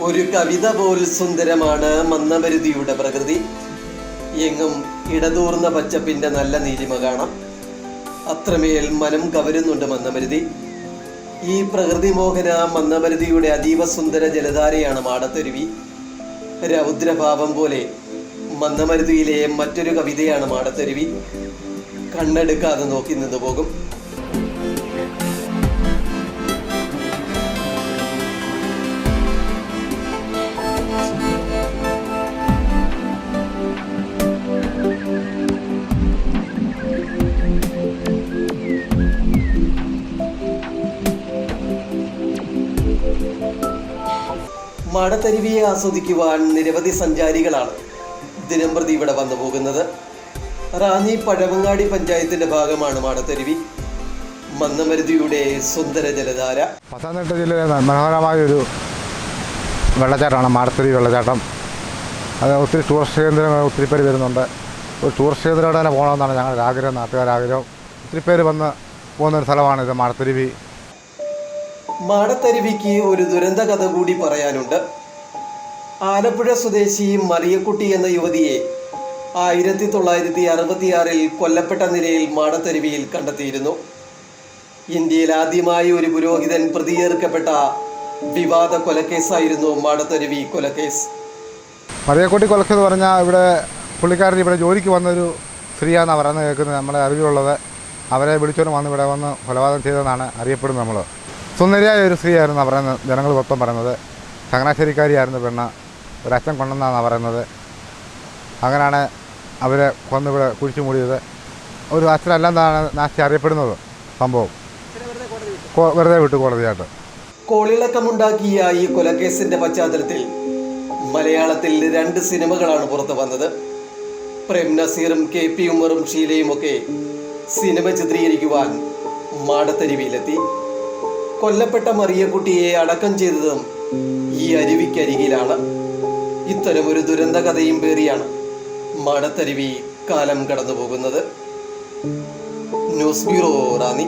ഒരു കവിത പോൽ സുന്ദരമാണ് മന്ദമരുതിയുടെ പ്രകൃതി. എങ്ങും ഇടതൂർന്ന പച്ചപ്പിന്റെ നല്ല നീലിമ കാണാം. അത്രമേൽ മനം കവരുന്നുണ്ട് മന്ദമരുതി ഈ പ്രകൃതി മോഹന മന്ദമരുതിയുടെ അതീവ സുന്ദര ജലധാരയാണ് മാടത്തെരുവി. രൗദ്രഭാവം പോലെ മന്ദമരുതിയിലെ മറ്റൊരു കവിതയാണ് മാടത്തെരുവി. കണ്ണെടുക്കാതെ നോക്കി നിന്ന് പോകും മാടത്തരുവിയെ ആസ്വദിക്കുവാൻ നിരവധി സഞ്ചാരികളാണ് ദിനംപ്രതി ഇവിടെ വന്നു പോകുന്നത്. റാന്നി പഴവങ്ങാടി പഞ്ചായത്തിന്റെ ഭാഗമാണ് മാടത്തരുവി. മന്ദമരുതിയുടെ സുന്ദര ജലധാര. പത്തനംതിട്ട ജില്ലയിലെ മനോഹരമായൊരു വെള്ളച്ചാട്ടമാണ് മാടത്തരി വെള്ളച്ചാട്ടം. അത് ഒത്തിരി ടൂറിസ്റ്റ് കേന്ദ്രങ്ങൾ ഒത്തിരി പേര് വരുന്നുണ്ട്. ഒരു ടൂറിസ്റ്റ് കേന്ദ്രമായിട്ട് തന്നെ പോകണമെന്നാണ് ഞങ്ങളുടെ ആഗ്രഹം നാട്ടുകാരാഗ്രഹം. ഒത്തിരി പേര് വന്ന് പോകുന്ന ഒരു സ്ഥലമാണ് ഇത് മാടത്തരുവി. മാടത്തരുവിക്ക് ഒരു ദുരന്ത കഥ കൂടി പറയാനുണ്ട്. ആലപ്പുഴ സ്വദേശി മറിയക്കുട്ടി എന്ന യുവതിയെ ആയിരത്തി തൊള്ളായിരത്തി അറുപത്തിയാറിൽ കൊല്ലപ്പെട്ട നിലയിൽ മാടത്തരുവിയിൽ കണ്ടെത്തിയിരുന്നു. ഇന്ത്യയിൽ ആദ്യമായി ഒരു പുരോഹിതൻ പ്രതിയേർക്കപ്പെട്ട വിവാദ കൊലക്കേസായിരുന്നു മാടത്തരുവി കൊലക്കേസ്. മറിയക്കുട്ടി കൊലക്കേസ് പറഞ്ഞാൽ ഇവിടെ പുള്ളിക്കാരൻ ഇവിടെ ജോലിക്ക് വന്നൊരു സ്ത്രീയാണെന്നാണ് പറയുന്നത് കേൾക്കുന്നത് നമ്മളെ അറിവിലുള്ളത്. അവരെ വിളിച്ചോണ്ട് വന്ന് ഇവിടെ വന്ന് കൊലപാതകം ചെയ്തതെന്നാണ് അറിയപ്പെടുന്നത് നമ്മൾ സുന്ദരിയായ ഒരു സ്ത്രീയായിരുന്നു പറയുന്നത് ജനങ്ങൾ മൊത്തം പറയുന്നത്. ചങ്ങനാശ്ശേരിക്കാരിയായിരുന്നു പെണ്ണ്. ഒരു അച്ഛൻ കൊണ്ടെന്നാണ് പറയുന്നത്. അങ്ങനെയാണ് അവരെ കൊന്നിവിടെ കുഴിച്ചു മൂടിയത്. ഒരു അച്ഛനല്ലെന്നാണ് നാശി അറിയപ്പെടുന്നത് സംഭവം. വെറുതെ വിട്ടു കോടതിയായിട്ട്. കോളിളക്കമുണ്ടാക്കിയ ഈ കൊലക്കേസിന്റെ പശ്ചാത്തലത്തിൽ മലയാളത്തിൽ രണ്ട് സിനിമകളാണ് പുറത്തു വന്നത്. പ്രേം നസീറും കെ പി ഉമറും ഷീലയും ഒക്കെ സിനിമ ചിത്രീകരിക്കുവാൻ മാടത്തരുവിയിലെത്തി. കൊല്ലപ്പെട്ട മറിയക്കുട്ടിയെ അടക്കം ചെയ്തതും ഈ അരുവിക്കരികിലാണ്. ഇത്തരമൊരു ദുരന്ത കഥയും പേറിയാണ് മടത്തരുവി കാലം കടന്നു പോകുന്നത് ന്യൂസ് ബ്യൂറോ റാന്നി.